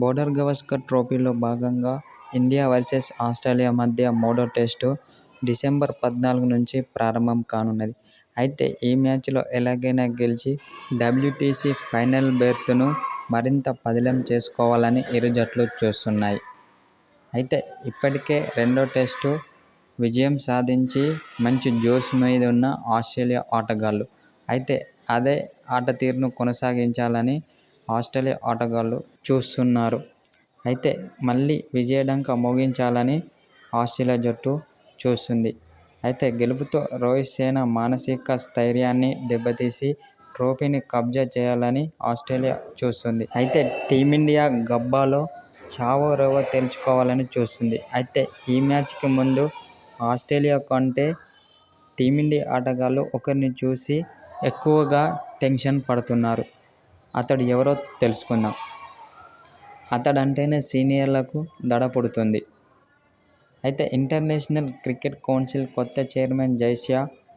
Border Gavaskar ట్రోఫీలో భాగంగా India versus Australia మధ్య మూడో టెస్టు డిసెంబర్ పద్నాలుగు నుంచి ప్రారంభం కానున్నది. అయితే ఈ మ్యాచ్లో ఎలాగైనా గెలిచి డబ్ల్యూటీసీ ఫైనల్ బెర్త్ను మరింత పదిలం చేసుకోవాలని ఇరు జట్లు చూస్తున్నాయి. అయితే ఇప్పటికే రెండో టెస్టు విజయం సాధించి మంచి జోష్ మీదున్న ఆస్ట్రేలియా ఆటగాళ్ళు. అయితే అదే ఆటతీరును కొనసాగించాలని ఆస్ట్రేలియా ఆటగాళ్ళు చూస్తున్నారు. అయితే మళ్ళీ విజయడంక మోగించాలని ఆస్ట్రేలియా జట్టు చూస్తుంది అయితే గెలుపుతో రోహిత్ సేన మానసిక స్థైర్యాన్ని దెబ్బతీసి ట్రోఫీని కబ్జా చేయాలని ఆస్ట్రేలియా చూస్తుంది అయితే టీమిండియా గబ్బాలో చావో రోవో తేల్చుకోవాలని చూస్తుంది అయితే ఈ మ్యాచ్కి ముందు ఆస్ట్రేలియా కంటే టీమిండియా ఆటగాళ్ళు ఒకరిని చూసి ఎక్కువగా టెన్షన్ పడుతున్నారు. అతడు ఎవరో తెలుసుకుందాం. అతడంటేనే సీనియర్లకు దడ పుడుతుంది. అయితే ఇంటర్నేషనల్ క్రికెట్ కౌన్సిల్ కొత్త చైర్మన్ జై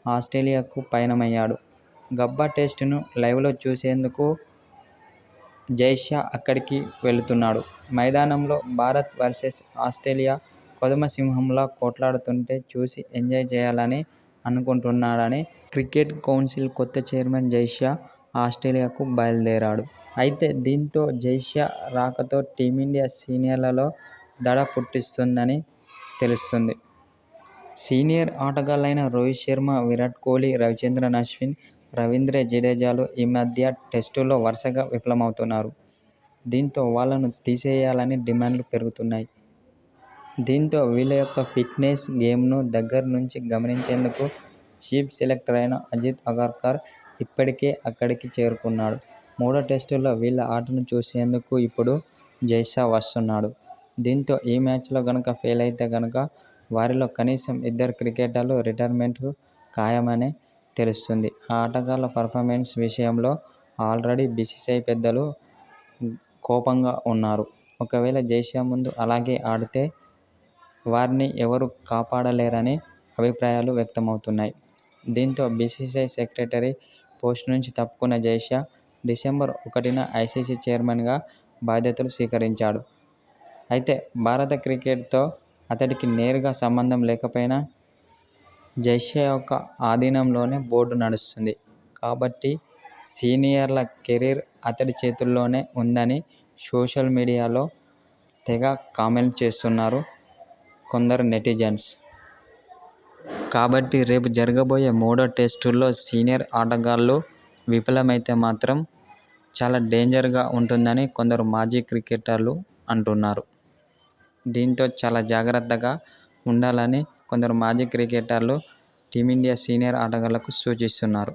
ఆస్ట్రేలియాకు పయనమయ్యాడు. గబ్బా టెస్టును లైవ్లో చూసేందుకు జైషా అక్కడికి వెళుతున్నాడు. మైదానంలో భారత్ వర్సెస్ ఆస్ట్రేలియా కొదమ సింహంలా కొట్లాడుతుంటే చూసి ఎంజాయ్ చేయాలని అనుకుంటున్నాడని క్రికెట్ కౌన్సిల్ కొత్త చైర్మన్ జైషా ఆస్ట్రేలియాకు బయలుదేరాడు. అయితే దీంతో జై రాకతో టీమిండియా సీనియర్లలో దడ పుట్టిస్తుందని తెలుస్తుంది సీనియర్ ఆటగాళ్ళైన రోహిత్ శర్మ, విరాట్ కోహ్లీ, రవిచంద్రన్ అశ్విన్, రవీంద్ర జడేజాలు ఈ మధ్య టెస్టుల్లో వరుసగా విఫలమవుతున్నారు. దీంతో వాళ్ళను తీసేయాలని డిమాండ్లు పెరుగుతున్నాయి. దీంతో వీళ్ళ యొక్క ఫిట్నెస్, గేమ్ను దగ్గర నుంచి గమనించేందుకు చీఫ్ సెలెక్టర్ అయిన అజిత్ అగర్కర్ ఇప్పటికే అక్కడికి చేరుకున్నాడు. మూడో టెస్టులో వీళ్ళ ఆటను చూసేందుకు ఇప్పుడు జైషా వస్తున్నాడు. దీంతో ఈ మ్యాచ్లో గనక అయితే గనక వారిలో కనీసం ఇద్దరు క్రికెటర్లు రిటైర్మెంట్ ఖాయమనే తెలుస్తుంది ఆ ఆటగాళ్ళ పర్ఫార్మెన్స్ విషయంలో ఆల్రెడీ బీసీసీఐ పెద్దలు కోపంగా ఉన్నారు. ఒకవేళ జైషా ముందు అలాగే ఆడితే వారిని ఎవరు కాపాడలేరనే అభిప్రాయాలు వ్యక్తమవుతున్నాయి. దీంతో బీసీసీఐ సెక్రటరీ పోస్ట్ నుంచి తప్పుకున్న జైషా డిసెంబర్ ఒకటిన ఐసీసీ చైర్మన్గా బాధ్యతలు స్వీకరించాడు. అయితే భారత క్రికెట్తో అతడికి నేరుగా సంబంధం లేకపోయినా జైషా యొక్క ఆధీనంలోనే బోర్డు నడుస్తుంది. కాబట్టి సీనియర్ల కెరీర్ అతడి చేతుల్లోనే ఉందని సోషల్ మీడియాలో తెగ కామెంట్ చేస్తున్నారు కొందరు నెటిజన్స్. కాబట్టి రేపు జరగబోయే మూడో టెస్టుల్లో సీనియర్ ఆటగాళ్ళు విఫలమైతే మాత్రం చాలా డేంజర్గా ఉంటుందని కొందరు మాజీ క్రికెటర్లు అంటున్నారు. దీంతో చాలా జాగ్రత్తగా ఉండాలని కొందరు మాజీ క్రికెటర్లు టీమిండియా సీనియర్ ఆటగాళ్ళకు సూచిస్తున్నారు.